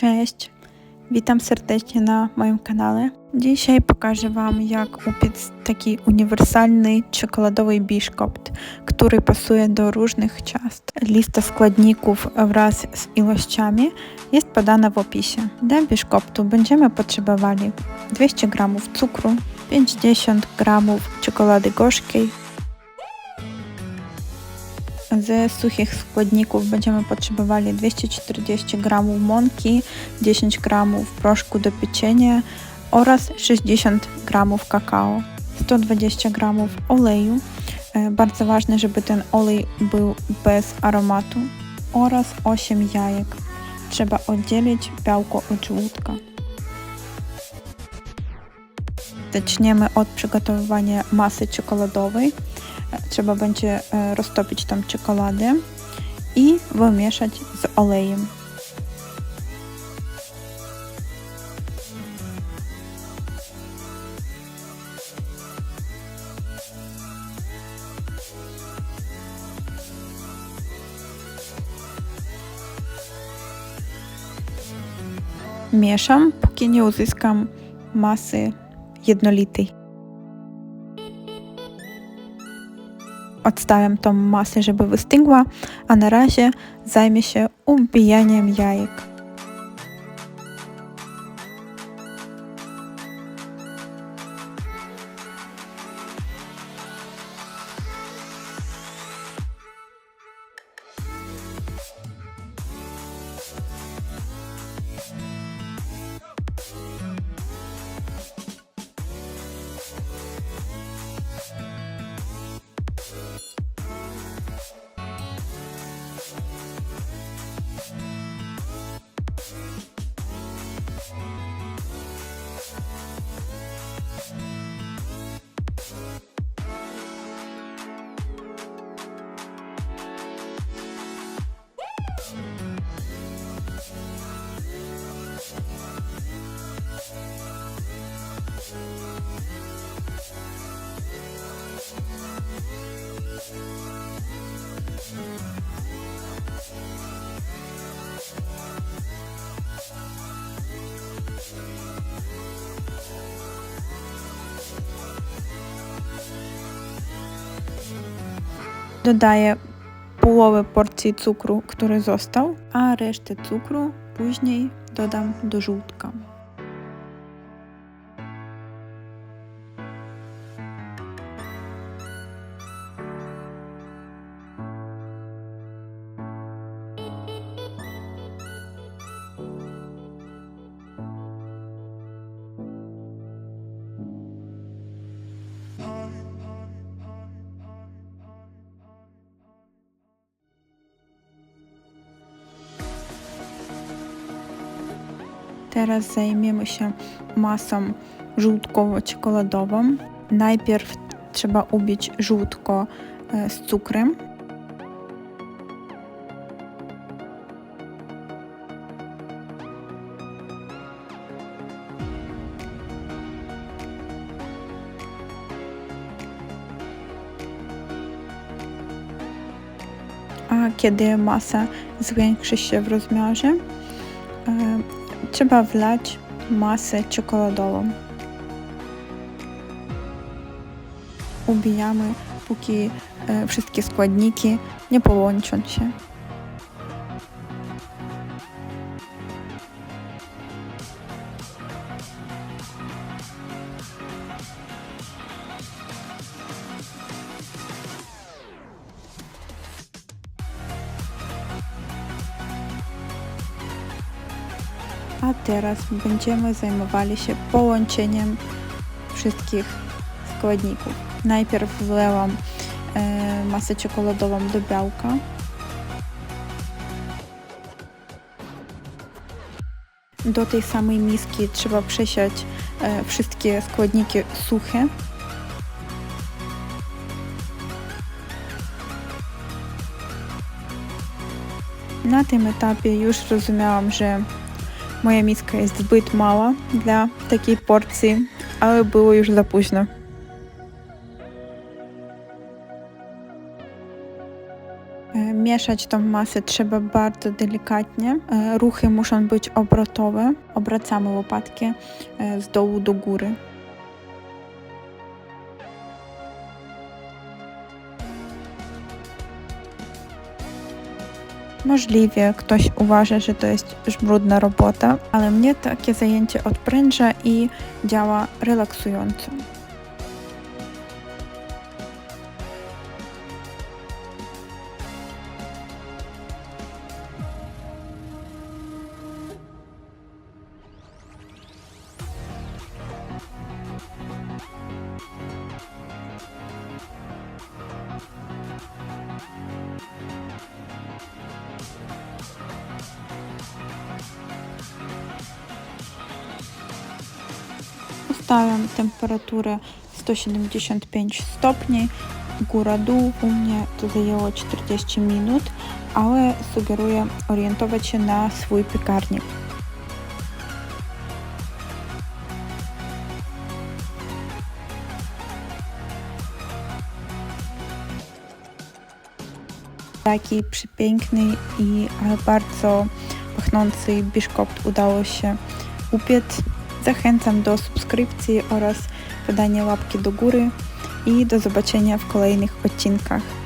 Cześć, witam serdecznie na moim kanale. Dzisiaj pokażę Wam, jak upiec taki uniwersalny czekoladowy biszkopt, który pasuje do różnych ciast. Lista składników wraz z ilościami jest podana w opisie. Do biszkoptu będziemy potrzebowali 200 g cukru, 50 g czekolady gorzkiej, ze suchych składników będziemy potrzebowali 240 g mąki, 10 g proszku do pieczenia oraz 60 g kakao, 120 g oleju. E, Bardzo ważne, żeby ten olej był bez aromatu oraz 8 jajek. Trzeba oddzielić białko od żółtka. Zaczniemy od przygotowywania masy czekoladowej. Trzeba będzie e, roztopić tą czekoladę i wymieszać z olejem. Mieszam, póki nie uzyskam masy jednolitej. Odstawiam tą masę, żeby wystygła, a na razie zajmę się ubijaniem jajek. Dodaję połowę porcji cukru, który został, a resztę cukru później dodam do żółtka. Teraz zajmiemy się masą żółtkowo-czekoladową. Najpierw trzeba ubić żółtko e, z cukrem. A kiedy masa zwiększy się w rozmiarze, e, trzeba wlać masę czekoladową. Ubijamy, póki e, wszystkie składniki nie połączą się. A teraz będziemy zajmowali się połączeniem wszystkich składników. Najpierw wlewam e, masę czekoladową do białka. Do tej samej miski trzeba przesiać e, wszystkie składniki suche. Na tym etapie już zrozumiałam, że Moja miska jest zbyt mała dla takiej porcji, ale było już za późno. E, Mieszać tą masę trzeba bardzo delikatnie. E, Ruchy muszą być obrotowe. Obracamy łopatki e, z dołu do góry. Możliwie ktoś uważa, że to jest żmudna robota, ale mnie takie zajęcie odpręża i działa relaksująco. Ustawiam temperaturę 175 stopni, góra-dół. U mnie to zajęło 40 minut, ale sugeruję orientować się na swój piekarnik. Taki przepiękny i bardzo pachnący biszkopt udało się upiec. Zachęcam do subskrypcji oraz podania łapki do góry i do zobaczenia w kolejnych odcinkach.